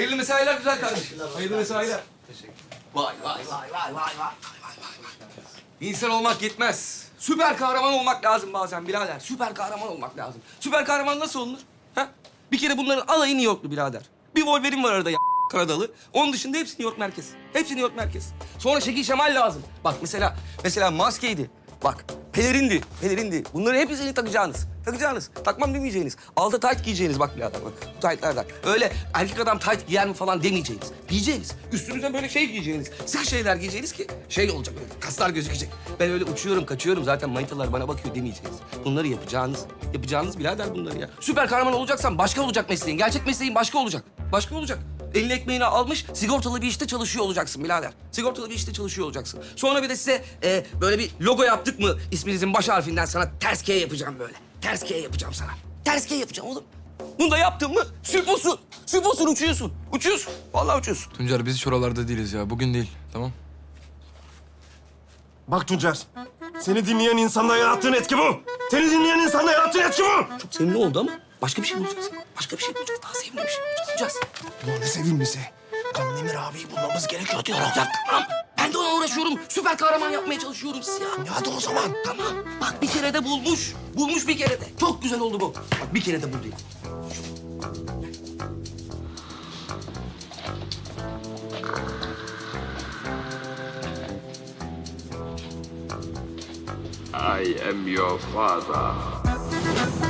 Hayırlı mesailer güzel kardeşim. Hayırlı mesailer. Vay vay vay vay vay vay vay vay vay. İnsan olmak yetmez. Süper kahraman olmak lazım bazen birader. Süper kahraman olmak lazım. Süper kahraman nasıl olunur? Ha? Bir kere bunların alayı New Yorklu birader. Bir Wolverine var arada ya Kanadalı. Onun dışında hepsi New York merkez. Hepsi New York merkez. Sonra Şekil Şemal lazım. Bak mesela mesela maskeydi. Bak pelerindi, pelerindi. Bunları hepsini takacağınız. Takacağınız. Takmam demeyeceğiniz. Altta tayt giyeceğiniz bak birader bak. Bu taytlardan. Öyle erkek adam tayt giyer mi falan demeyeceğiniz. Giyeceğiniz. Üstünüze böyle şey giyeceğiniz. Sıkı şeyler giyeceğiniz ki şey olacak böyle kaslar gözükecek. Ben öyle uçuyorum kaçıyorum zaten manitalar bana bakıyor demeyeceğiniz. Bunları yapacağınız. Yapacağınız birader bunları ya. Süper kahraman olacaksan başka olacak mesleğin. Gerçek mesleğin başka olacak. Başka olacak. Elini ekmeğini almış, sigortalı bir işte çalışıyor olacaksın birader. Sigortalı bir işte çalışıyor olacaksın. Sonra bir de size e, böyle bir logo yaptık mı isminizin baş harfinden sana ters K yapacağım böyle. Ters K yapacağım sana. Ters K yapacağım oğlum. Bunu da yaptın mı süposun. Süposun uçuyorsun. Uçuyorsun. Vallahi uçuyorsun. Tuncer biz hiç oralarda değiliz ya. Bugün değil. Tamam. Bak Tuncer, seni dinleyen insanda yarattığın etki bu. Seni dinleyen insanda yarattığın etki bu. Çok sevimli oldu ama başka bir şey bulacağız. Başka bir şey bulacağız. Daha sevimli bir şey bulacağız. Bulacağız. Ulan ne sevilmesi. Kandemir abiyi bulmamız gerekiyor diyorum. Ya tamam. Ben de ona uğraşıyorum. Süper kahraman yapmaya çalışıyorum siz ya. Ya hadi o zaman. Tamam. Bak bir kere de bulmuş. Bulmuş bir kere de. Çok güzel oldu bu. Bak bir kere de buldu. I am your father.